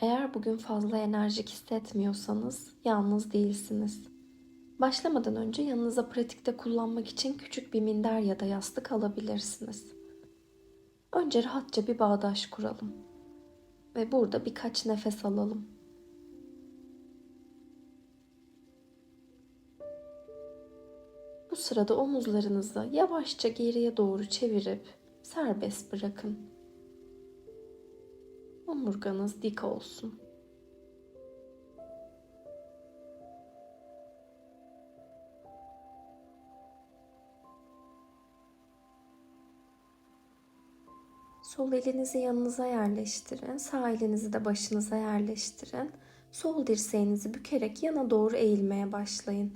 Eğer bugün fazla enerjik hissetmiyorsanız yalnız değilsiniz. Başlamadan önce yanınıza pratikte kullanmak için küçük bir minder ya da yastık alabilirsiniz. Önce rahatça bir bağdaş kuralım ve burada birkaç nefes alalım. Bu sırada omuzlarınızı yavaşça geriye doğru çevirip serbest bırakın. Omurganız dik olsun. Sol elinizi yanınıza yerleştirin. Sağ elinizi de başınıza yerleştirin. Sol dirseğinizi bükerek yana doğru eğilmeye başlayın.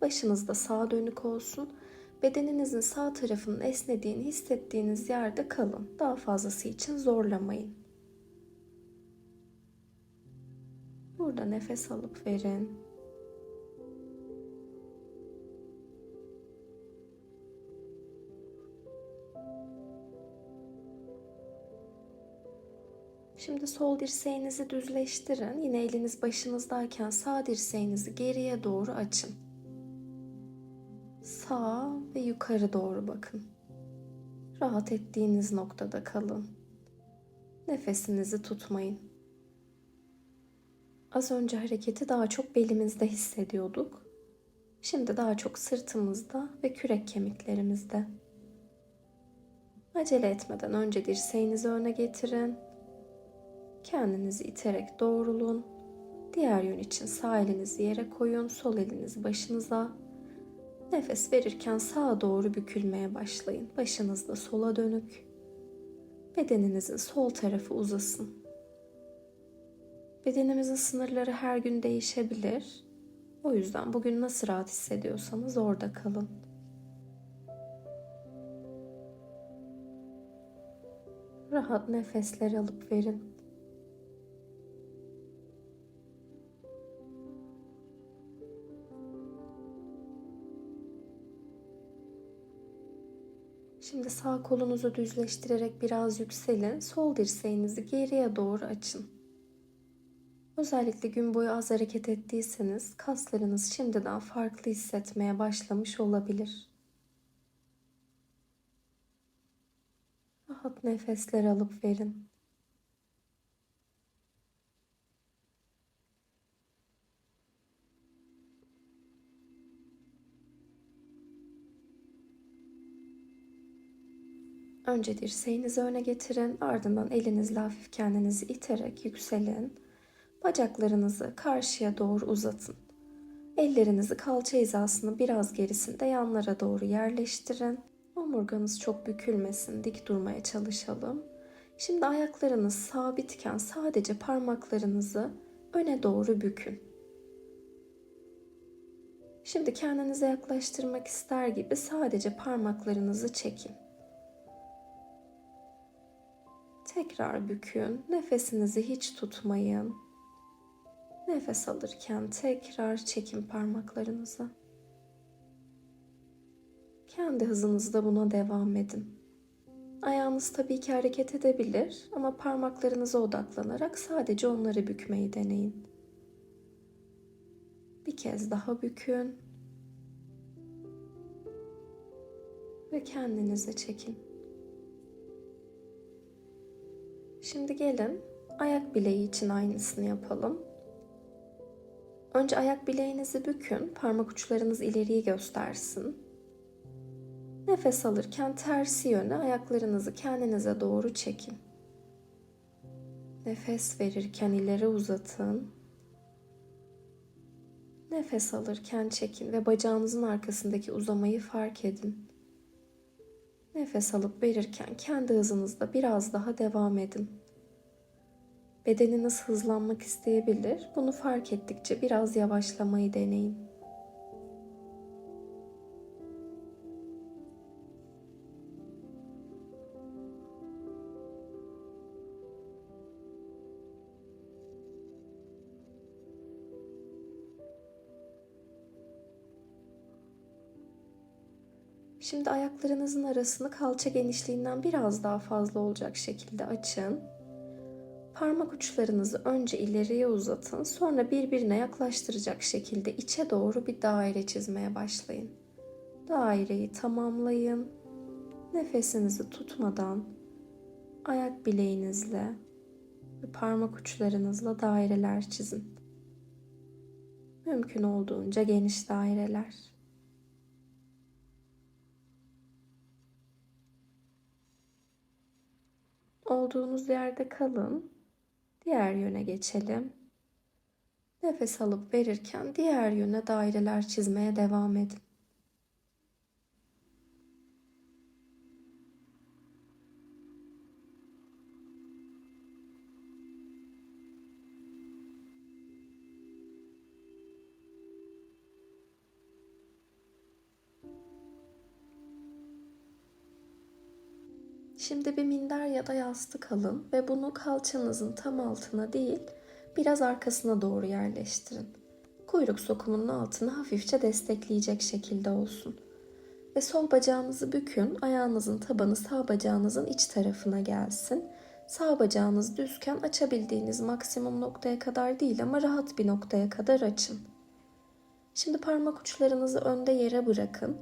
Başınız da sağa dönük olsun. Bedeninizin sağ tarafının esnediğini hissettiğiniz yerde kalın. Daha fazlası için zorlamayın. Burada nefes alıp verin. Şimdi sol dirseğinizi düzleştirin. Yine eliniz başınızdayken sağ dirseğinizi geriye doğru açın. Sağa ve yukarı doğru bakın. Rahat ettiğiniz noktada kalın. Nefesinizi tutmayın. Az önce hareketi daha çok belimizde hissediyorduk. Şimdi daha çok sırtımızda ve kürek kemiklerimizde. Acele etmeden önce dirseğinizi öne getirin. Kendinizi iterek doğrulun. Diğer yön için sağ elinizi yere koyun, sol elinizi başınıza. Nefes verirken sağa doğru bükülmeye başlayın. Başınız da sola dönük. Bedeninizin sol tarafı uzasın. Bedenimizin sınırları her gün değişebilir. O yüzden bugün nasıl rahat hissediyorsanız orada kalın. Rahat nefesler alıp verin. Şimdi sağ kolunuzu düzleştirerek biraz yükselin. Sol dirseğinizi geriye doğru açın. Özellikle gün boyu az hareket ettiyseniz kaslarınız şimdiden farklı hissetmeye başlamış olabilir. Rahat nefesler alıp verin. Önce dirseğinizi öne getirin, ardından elinizle hafif kendinizi iterek yükselin. Bacaklarınızı karşıya doğru uzatın. Ellerinizi kalça hizasını biraz gerisinde yanlara doğru yerleştirin. Omurganız çok bükülmesin, dik durmaya çalışalım. Şimdi ayaklarınız sabitken sadece parmaklarınızı öne doğru bükün. Şimdi kendinize yaklaştırmak ister gibi sadece parmaklarınızı çekin. Tekrar bükün. Nefesinizi hiç tutmayın. Nefes alırken tekrar çekin parmaklarınızı. Kendi hızınızda buna devam edin. Ayağınız tabii ki hareket edebilir ama parmaklarınıza odaklanarak sadece onları bükmeyi deneyin. Bir kez daha bükün. Ve kendinize çekin. Şimdi gelin ayak bileği için aynısını yapalım. Önce ayak bileğinizi bükün, parmak uçlarınız ileriyi göstersin. Nefes alırken tersi yöne ayaklarınızı kendinize doğru çekin. Nefes verirken ileri uzatın. Nefes alırken çekin ve bacağınızın arkasındaki uzamayı fark edin. Nefes alıp verirken kendi hızınızda biraz daha devam edin. Bedeniniz hızlanmak isteyebilir. Bunu fark ettikçe biraz yavaşlamayı deneyin. Şimdi ayaklarınızın arasını kalça genişliğinden biraz daha fazla olacak şekilde açın. Parmak uçlarınızı önce ileriye uzatın, sonra birbirine yaklaştıracak şekilde içe doğru bir daire çizmeye başlayın. Daireyi tamamlayın. Nefesinizi tutmadan ayak bileğinizle ve parmak uçlarınızla daireler çizin. Mümkün olduğunca geniş daireler. Olduğunuz yerde kalın. Diğer yöne geçelim. Nefes alıp verirken diğer yöne daireler çizmeye devam edin. Şimdi bir minder ya da yastık alın ve bunu kalçanızın tam altına değil, biraz arkasına doğru yerleştirin. Kuyruk sokumunun altını hafifçe destekleyecek şekilde olsun. Ve sol bacağınızı bükün, ayağınızın tabanı sağ bacağınızın iç tarafına gelsin. Sağ bacağınız düzken açabildiğiniz maksimum noktaya kadar değil ama rahat bir noktaya kadar açın. Şimdi parmak uçlarınızı önde yere bırakın.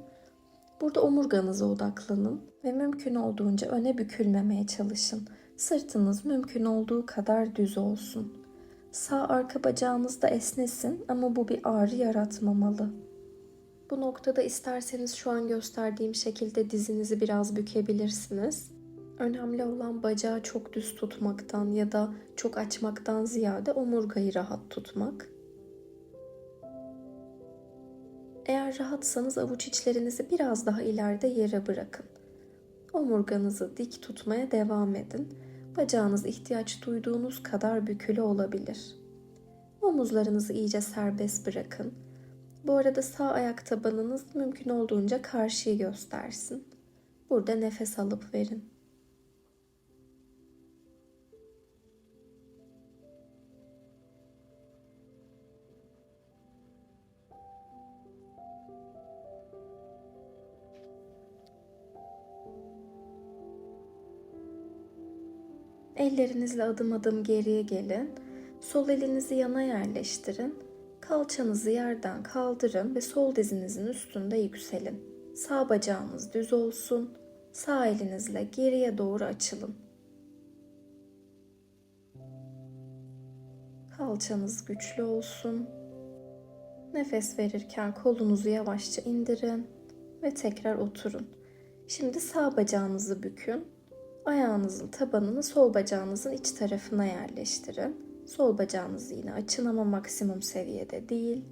Burada omurganıza odaklanın ve mümkün olduğunca öne bükülmemeye çalışın. Sırtınız mümkün olduğu kadar düz olsun. Sağ arka bacağınız da esnesin ama bu bir ağrı yaratmamalı. Bu noktada isterseniz şu an gösterdiğim şekilde dizinizi biraz bükebilirsiniz. Önemli olan bacağı çok düz tutmaktan ya da çok açmaktan ziyade omurgayı rahat tutmak. Eğer rahatsanız avuç içlerinizi biraz daha ileride yere bırakın. Omurganızı dik tutmaya devam edin. Bacağınız ihtiyaç duyduğunuz kadar bükülü olabilir. Omuzlarınızı iyice serbest bırakın. Bu arada sağ ayak tabanınız mümkün olduğunca karşıyı göstersin. Burada nefes alıp verin. Ellerinizle adım adım geriye gelin. Sol elinizi yana yerleştirin. Kalçanızı yerden kaldırın ve sol dizinizin üstünde yükselin. Sağ bacağınız düz olsun. Sağ elinizle geriye doğru açılın. Kalçanız güçlü olsun. Nefes verirken kolunuzu yavaşça indirin ve tekrar oturun. Şimdi sağ bacağınızı bükün Ayağınızın tabanını sol bacağınızın iç tarafına yerleştirin. Sol bacağınızı yine açın ama maksimum seviyede değil.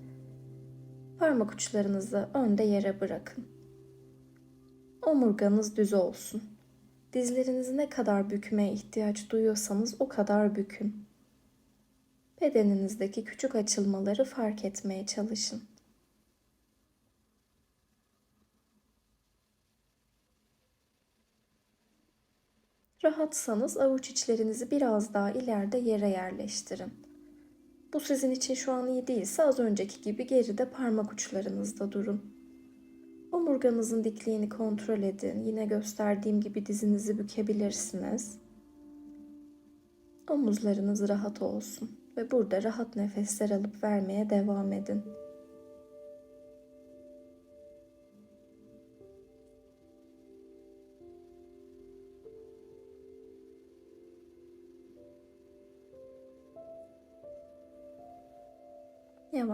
Parmak uçlarınızı önde yere bırakın. Omurganız düz olsun. Dizlerinizi ne kadar bükmeye ihtiyaç duyuyorsanız o kadar bükün. Bedeninizdeki küçük açılmaları fark etmeye çalışın. Rahatsanız avuç içlerinizi biraz daha ileride yere yerleştirin. Bu sizin için şu an iyi değilse az önceki gibi geride parmak uçlarınızda durun. Omurganızın dikliğini kontrol edin. Yine gösterdiğim gibi dizinizi bükebilirsiniz. Omuzlarınız rahat olsun ve burada rahat nefesler alıp vermeye devam edin.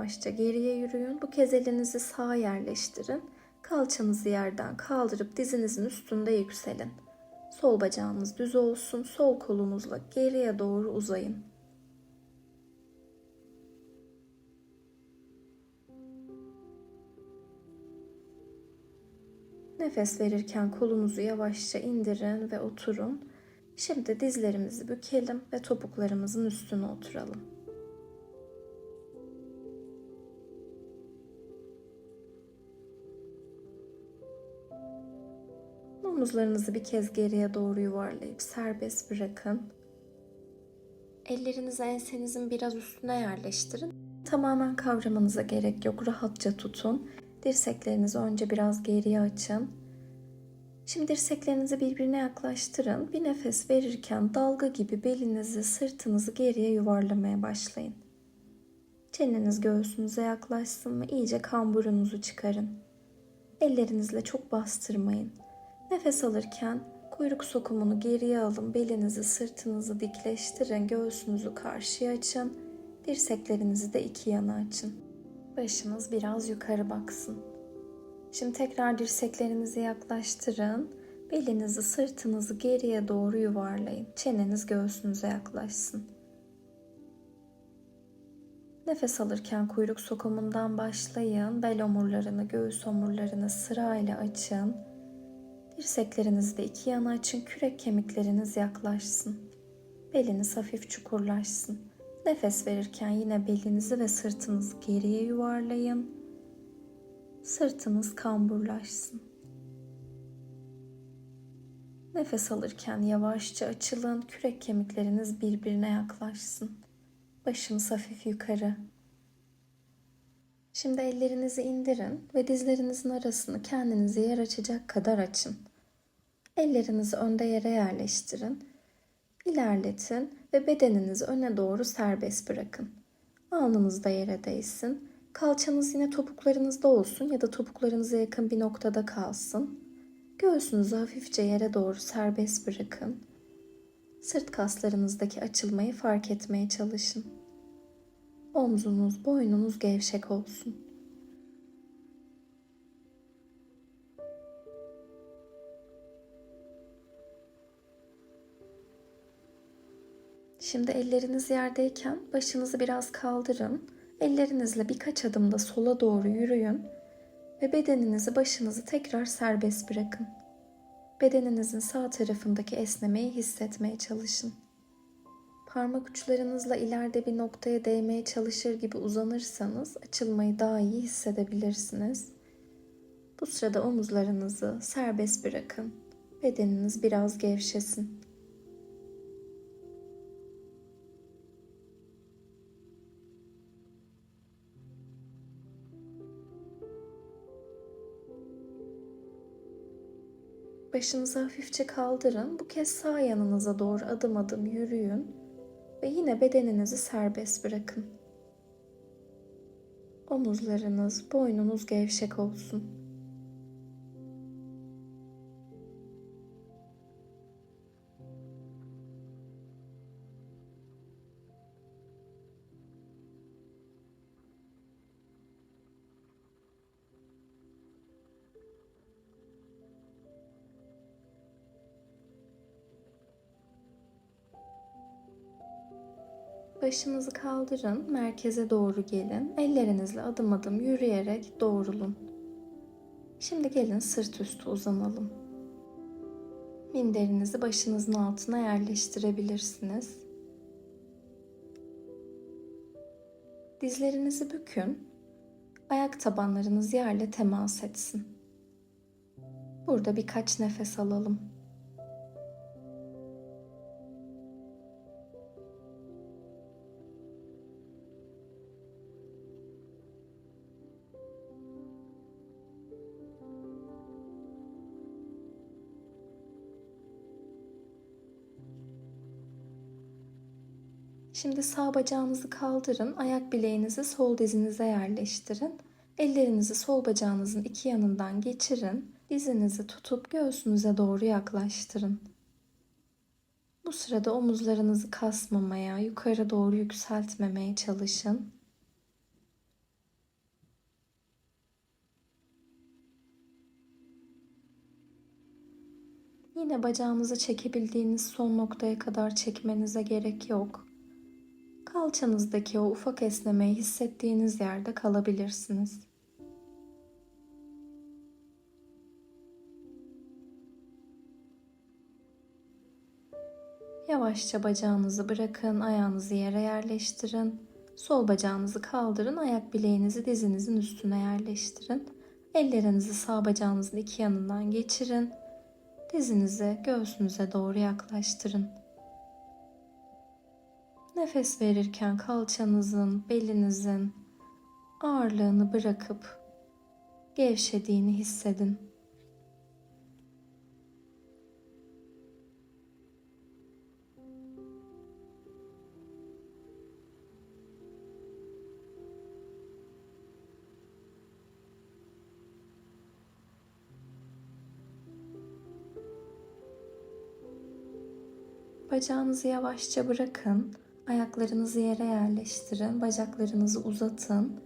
Yavaşça geriye yürüyün. Bu kez elinizi sağa yerleştirin. Kalçanızı yerden kaldırıp dizinizin üstünde yükselin. Sol bacağınız düz olsun. Sol kolunuzla geriye doğru uzayın. Nefes verirken kolunuzu yavaşça indirin ve oturun. Şimdi dizlerimizi bükelim ve topuklarımızın üstüne oturalım. Omuzlarınızı bir kez geriye doğru yuvarlayıp serbest bırakın. Ellerinizi ensenizin biraz üstüne yerleştirin. Tamamen kavramanıza gerek yok. Rahatça tutun. Dirseklerinizi önce biraz geriye açın. Şimdi dirseklerinizi birbirine yaklaştırın. Bir nefes verirken dalga gibi belinizi, sırtınızı geriye yuvarlamaya başlayın. Çeneniz göğsünüze yaklaşsın ve iyice kamburunuzu çıkarın. Ellerinizle çok bastırmayın. Nefes alırken kuyruk sokumunu geriye alın. Belinizi, sırtınızı dikleştirin. Göğsünüzü karşıya açın. Dirseklerinizi de iki yana açın. Başınız biraz yukarı baksın. Şimdi tekrar dirseklerinizi yaklaştırın. Belinizi, sırtınızı geriye doğru yuvarlayın. Çeneniz göğsünüze yaklaşsın. Nefes alırken kuyruk sokumundan başlayın. Bel omurlarını, göğüs omurlarını sırayla açın. Dirseklerinizi de iki yana açın. Kürek kemikleriniz yaklaşsın. Beliniz hafif çukurlaşsın. Nefes verirken yine belinizi ve sırtınızı geriye yuvarlayın. Sırtınız kamburlaşsın. Nefes alırken yavaşça açılın. Kürek kemikleriniz birbirine yaklaşsın. Başınız hafif yukarı. Şimdi ellerinizi indirin ve dizlerinizin arasını kendinize yer açacak kadar açın. Ellerinizi önde yere yerleştirin. İlerletin ve bedeninizi öne doğru serbest bırakın. Alnınız da yere değsin. Kalçanız yine topuklarınızda olsun ya da topuklarınıza yakın bir noktada kalsın. Göğsünüzü hafifçe yere doğru serbest bırakın. Sırt kaslarınızdaki açılmayı fark etmeye çalışın. Omzunuz, boynunuz gevşek olsun. Şimdi elleriniz yerdeyken başınızı biraz kaldırın. Ellerinizle birkaç adımda sola doğru yürüyün ve bedeninizi, başınızı tekrar serbest bırakın. Bedeninizin sağ tarafındaki esnemeyi hissetmeye çalışın. Parmak uçlarınızla ileride bir noktaya değmeye çalışır gibi uzanırsanız açılmayı daha iyi hissedebilirsiniz. Bu sırada omuzlarınızı serbest bırakın. Bedeniniz biraz gevşesin. Başınızı hafifçe kaldırın. Bu kez sağ yanınıza doğru adım adım yürüyün ve yine bedeninizi serbest bırakın. Omuzlarınız, boynunuz gevşek olsun. Başınızı kaldırın, merkeze doğru gelin. Ellerinizle adım adım yürüyerek doğrulun. Şimdi gelin sırt üstü uzanalım. Minderinizi başınızın altına yerleştirebilirsiniz. Dizlerinizi bükün. Ayak tabanlarınız yerle temas etsin. Burada birkaç nefes alalım. Şimdi sağ bacağınızı kaldırın. Ayak bileğinizi sol dizinize yerleştirin. Ellerinizi sol bacağınızın iki yanından geçirin. Dizinizi tutup göğsünüze doğru yaklaştırın. Bu sırada omuzlarınızı kasmamaya, yukarı doğru yükseltmemeye çalışın. Yine bacağınızı çekebildiğiniz son noktaya kadar çekmenize gerek yok. Kalçanızdaki o ufak esnemeyi hissettiğiniz yerde kalabilirsiniz. Yavaşça bacağınızı bırakın, ayağınızı yere yerleştirin. Sol bacağınızı kaldırın, ayak bileğinizi dizinizin üstüne yerleştirin. Ellerinizi sağ bacağınızın iki yanından geçirin. Dizinizi göğsünüze doğru yaklaştırın. Nefes verirken kalçanızın, belinizin ağırlığını bırakıp gevşediğini hissedin. Bacağınızı yavaşça bırakın Ayaklarınızı yere yerleştirin. Bacaklarınızı uzatın.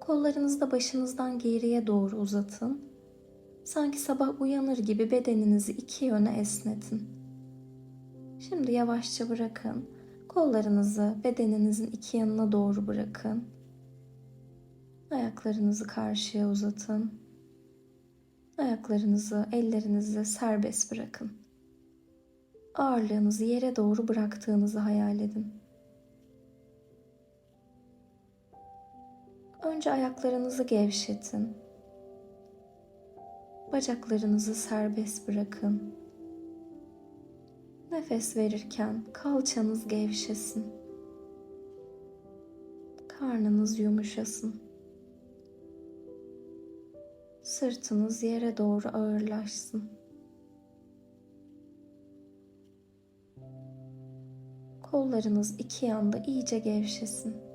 Kollarınızı da başınızdan geriye doğru uzatın. Sanki sabah uyanır gibi bedeninizi iki yöne esnetin. Şimdi yavaşça bırakın. Kollarınızı bedeninizin iki yanına doğru bırakın. Ayaklarınızı karşıya uzatın. Ayaklarınızı, ellerinizi serbest bırakın. Ağırlığınızı yere doğru bıraktığınızı hayal edin. Önce ayaklarınızı gevşetin. Bacaklarınızı serbest bırakın. Nefes verirken kalçanız gevşesin. Karnınız yumuşasın. Sırtınız yere doğru ağırlaşsın. Kollarınız iki yanda iyice gevşesin.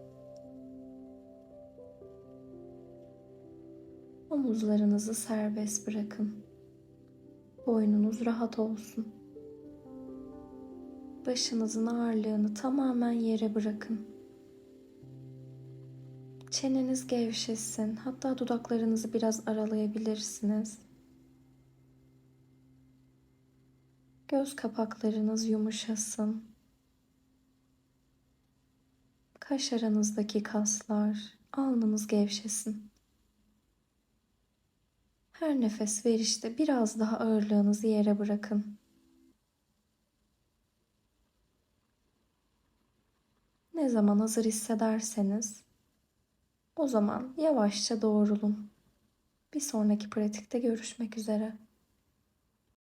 Omuzlarınızı serbest bırakın. Boynunuz rahat olsun. Başınızın ağırlığını tamamen yere bırakın. Çeneniz gevşesin. Hatta dudaklarınızı biraz aralayabilirsiniz. Göz kapaklarınız yumuşasın. Kaş aranızdaki kaslar, alnınız gevşesin. Her nefes verişte biraz daha ağırlığınızı yere bırakın. Ne zaman hazır hissederseniz o zaman yavaşça doğrulun. Bir sonraki pratikte görüşmek üzere.